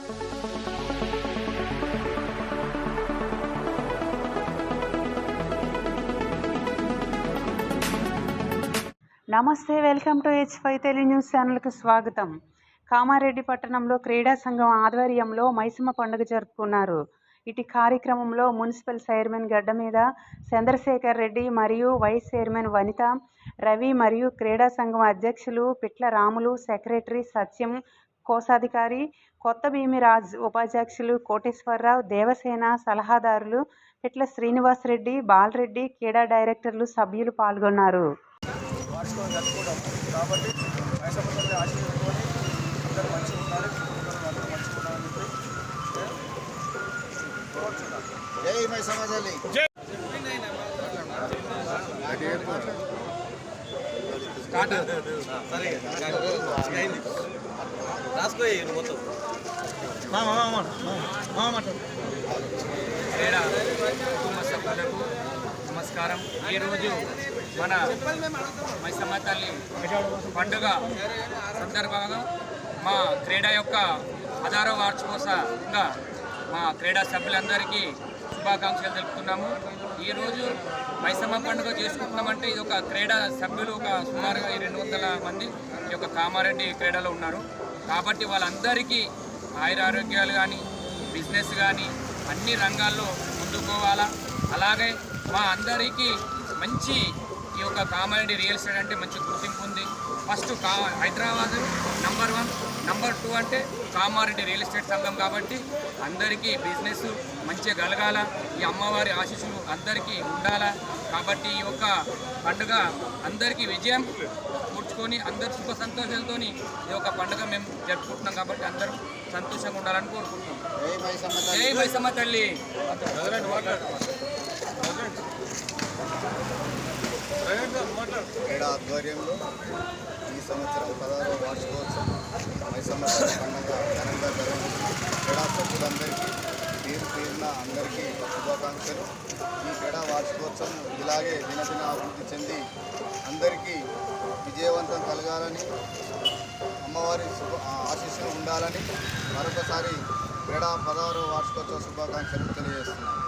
నమస్తే welcome to H five Telugu news ఛానల్కు స్వాగతం. కామారెడ్డి పట్టణంలో క్రీడా సంఘం ఆధ్వర్యంలో మైసమ్మ పండుగ జరుపుకున్నారు. ఇటు కార్యక్రమంలో మున్సిపల్ చైర్మన్ గడ్డ మీద చంద్రశేఖర్ రెడ్డి మరియు వైస్ చైర్మన్ వనిత రవి మరియు క్రీడా సంఘం అధ్యక్షులు పిట్ల రాములు సెక్రటరీ సత్యం కోశాధికారి కొత్త భీమిరాజ్ ఉపాధ్యక్షులు కోటేశ్వరరావు దేవసేన సలహాదారులు పిట్ల శ్రీనివాసరెడ్డి బాలరెడ్డి క్రీడా డైరెక్టర్లు సభ్యులు పాల్గొన్నారు. సరే నమస్కారం. ఈరోజు మన మైసమ్మ తల్లి పండుగ సందర్భంగా మా క్రీడా యొక్క పదారో వార్షికోత్సవంగా మా క్రీడా సభ్యులందరికీ శుభాకాంక్షలు తెలుపుతున్నాము. ఈరోజు మైసమ్మ పండుగ చేసుకుంటున్నామంటే ఇది ఒక క్రీడా సభ్యులు ఒక సుమారుగా ఈ రెండు వందల మంది ఈ యొక్క కామారెడ్డి క్రీడలో ఉన్నారు. కాబట్టి వాళ్ళందరికీ ఆయురారోగ్యాలు కానీ బిజినెస్ కానీ అన్ని రంగాల్లో ముందుకోవాలా. అలాగే మా అందరికీ మంచి ఈ యొక్క కామారెడ్డి రియల్ ఎస్టేట్ అంటే మంచి గుర్తింపు ఉంది. ఫస్ట్ కా Hyderabad number one. Number two అంటే కామారెడ్డి రియల్ ఎస్టేట్ సంఘం కాబట్టి అందరికీ బిజినెస్ మంచిగా కలగాల. ఈ అమ్మవారి ఆశీస్సులు అందరికీ ఉండాలా. కాబట్టి ఈ యొక్క పండుగ అందరికీ విజయం కూర్చుకొని అందరు సుఖ సంతోషాలతో ఈ యొక్క పండుగ మేము జరుపుకుంటున్నాం కాబట్టి అందరూ సంతోషంగా ఉండాలని కోరుకుంటున్నాం. జై తల్లి. ఆధ్వర్యంలో వార్షికోత్సవం మైసమ్మ పండుగ ఘనంగా జరుగుతుంది క్రీడా సభ్యులందరికీ పేరు పేరున అందరికీ శుభాకాంక్షలు. ఈ క్రీడా వార్షికోత్సవం ఇలాగే దినదిన అభివృద్ధి చెంది అందరికీ విజయవంతం కలగాలని అమ్మవారి శుభ ఆశీస్సులు ఉండాలని మరొకసారి క్రీడా పదహారవ వార్షికోత్సవ శుభాకాంక్షలు. తెలియజేస్తున్నాను